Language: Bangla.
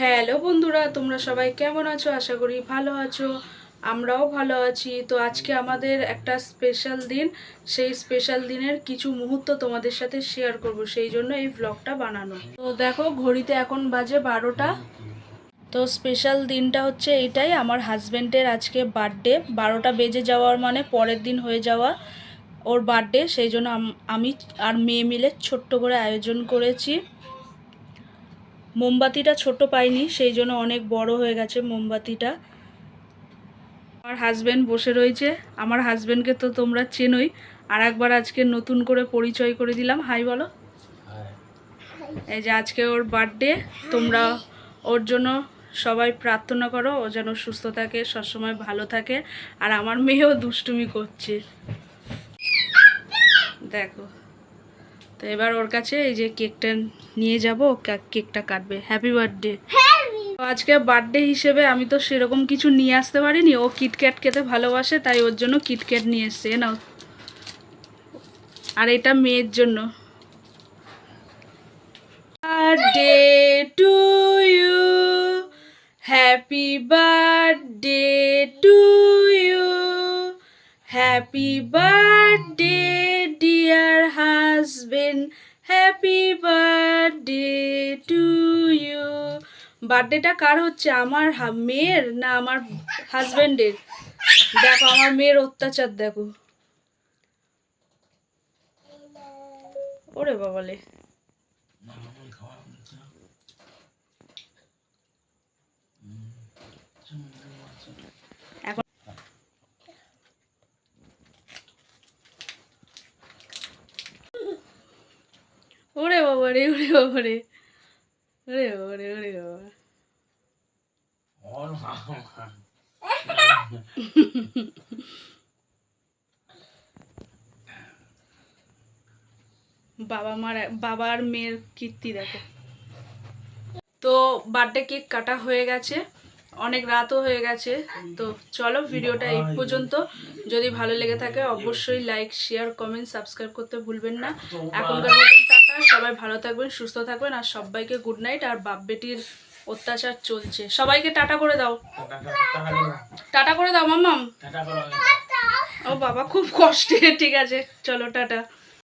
হ্যালো বন্ধুরা, তোমরা সবাই কেমন আছো? আশা করি ভালো আছো। আমরাও ভালো আছি। তো আজকে আমাদের একটা স্পেশাল দিন। সেই স্পেশাল দিনের কিছু মুহূর্ত তোমাদের সাথে শেয়ার করব। সেই জন্য এই ব্লগটা বানানো। তো দেখো, ঘড়িতে এখন বাজে বারোটা। তো স্পেশাল দিনটা হচ্ছে এইটাই। আমার হাজব্যান্ডের আজকে বার্থডে বারোটা বেজে যাওয়ার মানে পরের দিন হয়ে যাওয়া ওর বার্থডে সেই জন্য আমি আর মেয়ে মিলে ছোট্ট করে আয়োজন করেছি। মোমবাতিটা ছোট পাইনি সেই জন্য অনেক বড় হয়ে গেছে মোমবাতিটা। আমার হাজব্যান্ড বসে রয়েছে। আমার হাজব্যান্ডকে তো তোমরা চেনোই। আর একবার আজকে নতুন করে পরিচয় করে দিলাম। হাই বলো। এই যে আজকে ওর বার্থডে তোমরা ওর জন্য সবাই প্রার্থনা করো ও যেন সুস্থ থাকে সবসময় ভালো থাকে। আর আমার মেয়েও দুষ্টুমি করছে। দেখো। তো এবার ওর কাছে এই যে কেকটা নিয়ে যাব কেকটা কাটবে। হ্যাপি বার্থডে আজকে বার্থডে হিসেবে আমি তো সেরকম কিছু নিয়ে আসতে পারিনি। ও কিটক্যাট খেতে ভালোবাসে তাই ওর জন্য কিটক্যাট নিয়ে এসছে নাও। আর এটা মেয়ের জন্য। Birthday to you happy birthday to you happy dear husband happy birthday to you বার্থডেটা কার হচ্ছে? আমার মেয়ের না আমার হাজবেন্ডের দেখো, আমার মেয়ের অত্যাচার, দেখো। ওরে বাবালে। এখন ওরে বাবা রে ওরে বাবা রে। ওরে বাবা রে ওরে বাবা। বাবা মার বাবা আর মেয়ের কীর্তি দেখো। তো বার্থডে কেক কাটা হয়ে গেছে অনেক রাতও হয়ে গেছে। তো চলো ভিডিওটা এই পর্যন্ত। যদি ভালো লেগে থাকে অবশ্যই লাইক শেয়ার কমেন্ট সাবস্ক্রাইব করতে ভুলবেন না। এখনকার টাটা সবাই ভালো থাকবেন সুস্থ থাকবেন আর সবাইকে গুড নাইট আর বাপ বেটির অত্যাচার চলছে। সবাইকে টাটা করে দাও। টাটা করে দাও মাম্মাম। ও বাবা খুব কষ্টে ঠিক আছে। চলো টাটা।